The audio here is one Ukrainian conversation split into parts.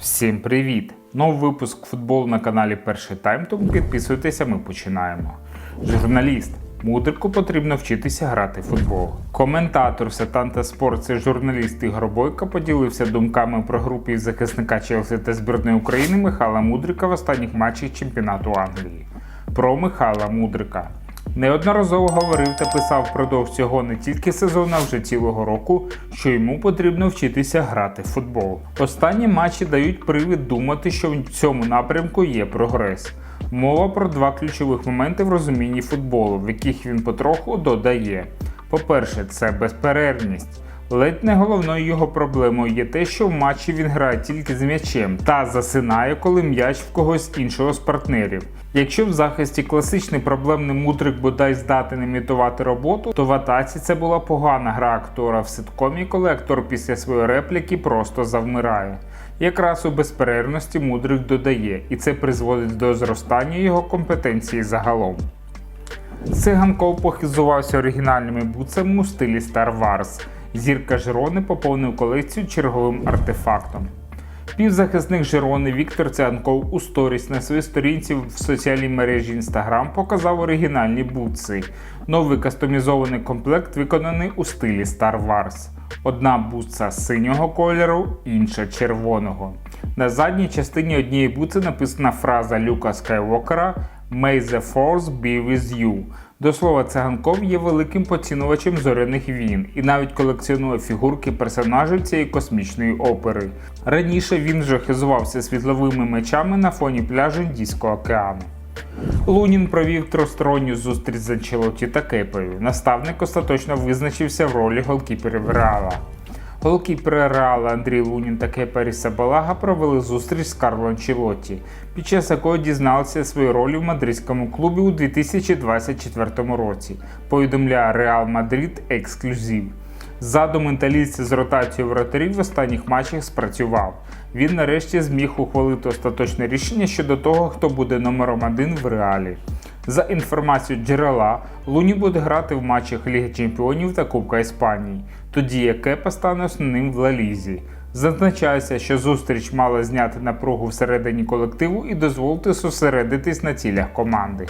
Всім привіт! Новий випуск футболу на каналі Перший Тайм, тому підписуйтеся, ми починаємо. Журналіст. Мудрику потрібно вчитися грати в футбол. Коментатор Сетанта Спорт, це журналіст Ігор Бойко, поділився думками про групі захисника Челсі та збірної України Михайла Мудрика в останніх матчах чемпіонату Англії. Про Михайла Мудрика. Неодноразово говорив та писав впродовж цього не тільки сезону, а вже цілого року, що йому потрібно вчитися грати в футбол. Останні матчі дають привід думати, що в цьому напрямку є прогрес. Мова про два ключових моменти в розумінні футболу, в яких він потроху додає. По-перше, це безперервність. Ледь не головною його проблемою є те, що в матчі він грає тільки з м'ячем та засинає, коли м'яч в когось іншого з партнерів. Якщо в захисті класичний проблемний мудрик бодай здатен імітувати роботу, то в атаці це була погана гра актора в ситкомі, коли актор після своєї репліки просто завмирає. Якраз у безперервності мудрик додає, і це призводить до зростання його компетенції загалом. Циганков похизувався оригінальними буцами у стилі Star Wars. Зірка Жирони поповнив колекцію черговим артефактом. Півзахисник Жирони Віктор Циганков у сторіс на своїй сторінці в соціальній мережі Instagram показав оригінальні бутси. Новий кастомізований комплект виконаний у стилі Star Wars. Одна бутса синього кольору, інша червоного. На задній частині однієї бутси написана фраза Люка Скайвокера May the Force be with you. До слова, циганков є великим поцінувачем зоряних війн і навіть колекціонує фігурки персонажів цієї космічної опери. Раніше він вже хизувався світловими мечами на фоні пляжу Індійського океану. Лунін провів тросторонню зустріч з Анчелоті та Кепою. Наставник остаточно визначився в ролі голкіперів Реала. Голкіпери Реала Андрій Лунін та Кепа Рісабалага провели зустріч з Карло Анчелотті, під час якої дізналися свої ролі в мадридському клубі у 2024 році. Повідомляє Реал Мадрид Ексклюзив. Задум італійця з ротацією вратарів в останніх матчах спрацював. Він нарешті зміг ухвалити остаточне рішення щодо того, хто буде номером один в реалі. За інформацією джерела, Луні буде грати в матчах Ліги Чемпіонів та Кубка Іспанії, тоді як Кепа стане основним в Ла-Лізі. Зазначається, що зустріч мала зняти напругу всередині колективу і дозволити зосередитись на цілях команди.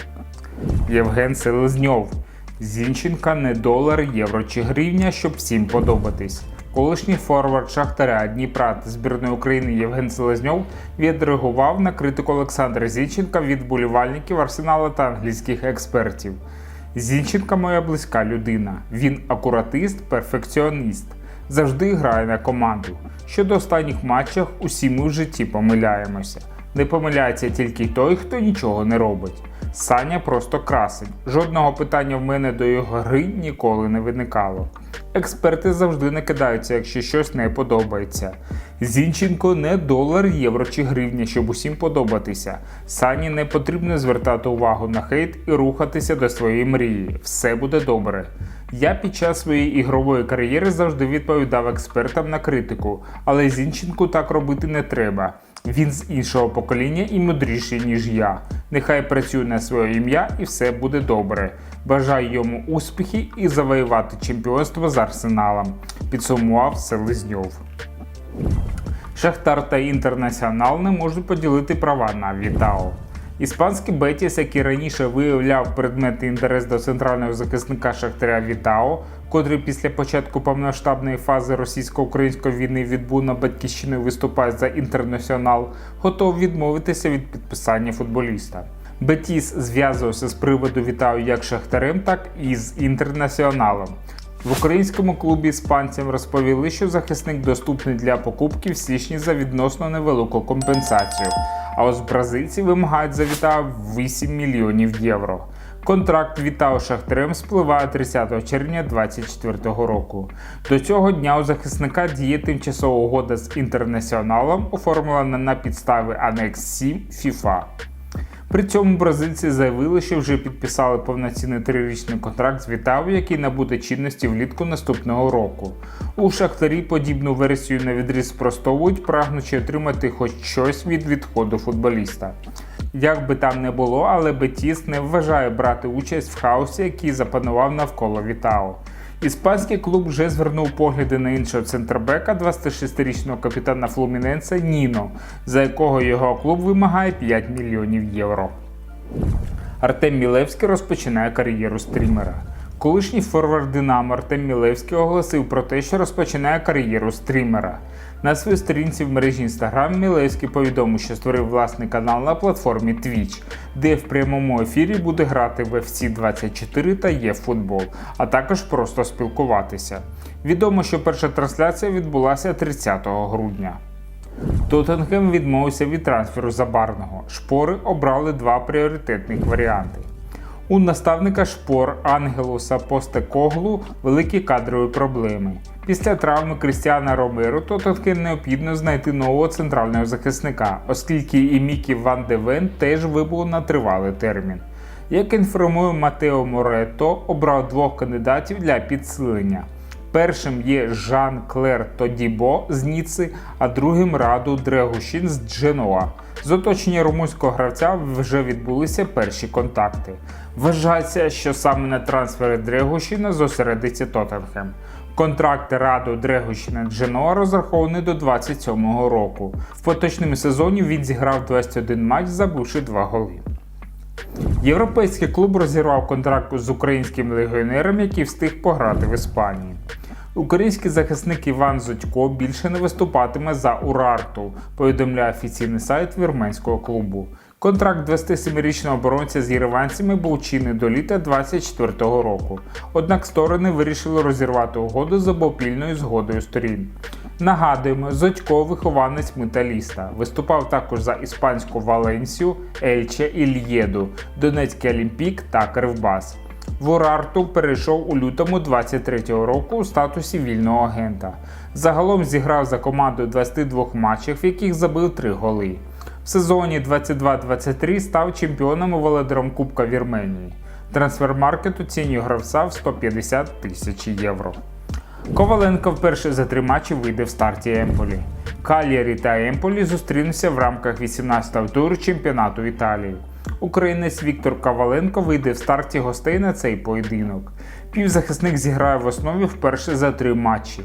Євген Селезньов. Зінченка не долар, євро чи гривня, щоб всім подобатись. Колишній форвард Шахтаря Дніпра та збірної України Євген Селезньов відреагував на критику Олександра Зінченка від болівальників Арсенала та англійських експертів. Зінченка моя близька людина. Він акуратист, перфекціоніст. Завжди грає на команду. Щодо останніх матчах, усі ми в житті помиляємося. Не помиляється тільки той, хто нічого не робить. Саня просто красень. Жодного питання в мене до його гри ніколи не виникало. Експерти завжди накидаються, якщо щось не подобається. Зінченко не долар, євро чи гривня, щоб усім подобатися. Сані не потрібно звертати увагу на хейт і рухатися до своєї мрії. Все буде добре. Я під час своєї ігрової кар'єри завжди відповідав експертам на критику, але Зінченку так робити не треба. Він з іншого покоління і мудріший, ніж я. Нехай працює на своє ім'я і все буде добре. Бажаю йому успіхи і завоювати чемпіонство з арсеналом. Підсумував Селезньов. Шахтар та Інтернаціонал не можуть поділити права на Вітао. Іспанський Бетіс, який раніше виявляв предметний інтерес до центрального захисника Шахтаря Вітао, котрий після початку повномасштабної фази російсько-української війни відбув на батьківщини виступає за інтернаціонал, готов відмовитися від підписання футболіста. Бетіс зв'язувався з приводу Вітао як Шахтарем, так і з інтернаціоналом. В українському клубі іспанцям розповіли, що захисник доступний для покупки в січні за відносно невелику компенсацію. А ось бразильці вимагають за Вітао 8 мільйонів євро. Контракт Вітао Шахтарем спливає 30 червня 2024 року. До цього дня у захисника діє тимчасова угода з інтернаціоналом, оформлена на підставі Анекс 7 FIFA. При цьому бразильці заявили, що вже підписали повноцінний трирічний контракт з Вітау, який набуде чинності влітку наступного року. У Шахтарі подібну версію на відріз спростовують, прагнучи отримати хоч щось від відходу футболіста. Як би там не було, але Бетіс не вважає брати участь в хаосі, який запанував навколо Вітао. Іспанський клуб вже звернув погляди на іншого центрбека, 26-річного капітана Флуміненса Ніно, за якого його клуб вимагає 5 мільйонів євро. Артем Мілевський розпочинає кар'єру стрімера. Колишній форвард Динамо Артем Мілевський оголосив про те, що розпочинає кар'єру стрімера. На своїй сторінці в мережі Instagram Мілевський повідомив, що створив власний канал на платформі Twitch, де в прямому ефірі буде грати в FC 24 та ЄФутбол, а також просто спілкуватися. Відомо, що перша трансляція відбулася 30 грудня. Тоттенхем відмовився від трансферу забарного. Шпори обрали два пріоритетних варіанти. У наставника шпор Ангелуса Постекоглу великі кадрові проблеми. Після травми Крістіана Ромеро Тототки необхідно знайти нового центрального захисника, оскільки і Мікі Ван Девен теж вибув на тривалий термін. Як інформує Матео Моретто, обрав двох кандидатів для підсилення. Першим є Жан Клер Тодібо з Ніци, а другим Раду Дрегушін з Дженоа. З оточення румунського гравця вже відбулися перші контакти. Вважається, що саме на трансфери Дрегушіна зосередиться Тоттенхем. Контракт Раду Дрегушіна Дженоа розрахований до 27-го року. В поточному сезоні він зіграв 21 матч, забивши 2 голи. Європейський клуб розірвав контракт з українським легіонером, який встиг пограти в Іспанії. Український захисник Іван Зодько більше не виступатиме за Урарту, повідомляє офіційний сайт вірменського клубу. Контракт 27-річного оборонця з єреванцями був чинний до літа 2024 року. Однак сторони вирішили розірвати угоду з обопільною згодою сторін. Нагадуємо, Зодько вихованець металіста. Виступав також за іспанську Валенсію, Ельче і Л'єду, Донецький Олімпік та Кривбас. В Урарту перейшов у лютому 23-го року у статусі вільного агента. Загалом зіграв за команду 22 матчів, в яких забив 3 голи. В сезоні 22-23 став чемпіоном і володарем Кубка Вірменії. Трансфермаркет оцінює гравця в 150 тисяч євро. Коваленко вперше за три матчі вийде в старті Емполі. Кальєрі та Емполі зустрінуться в рамках 18-го туру чемпіонату Італії. Українець Віктор Коваленко вийде в старті гостей на цей поєдинок. Півзахисник зіграє в основі вперше за три матчі.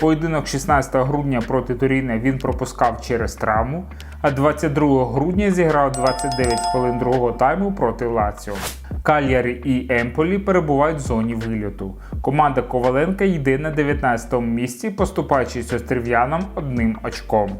Поєдинок 16 грудня проти Туріна він пропускав через травму, а 22 грудня зіграв 29 хвилин другого тайму проти Лаціо. Кальярі і Емполі перебувають в зоні вильоту. Команда Коваленка йде на 19-му місці, поступаючись острів'янам одним очком.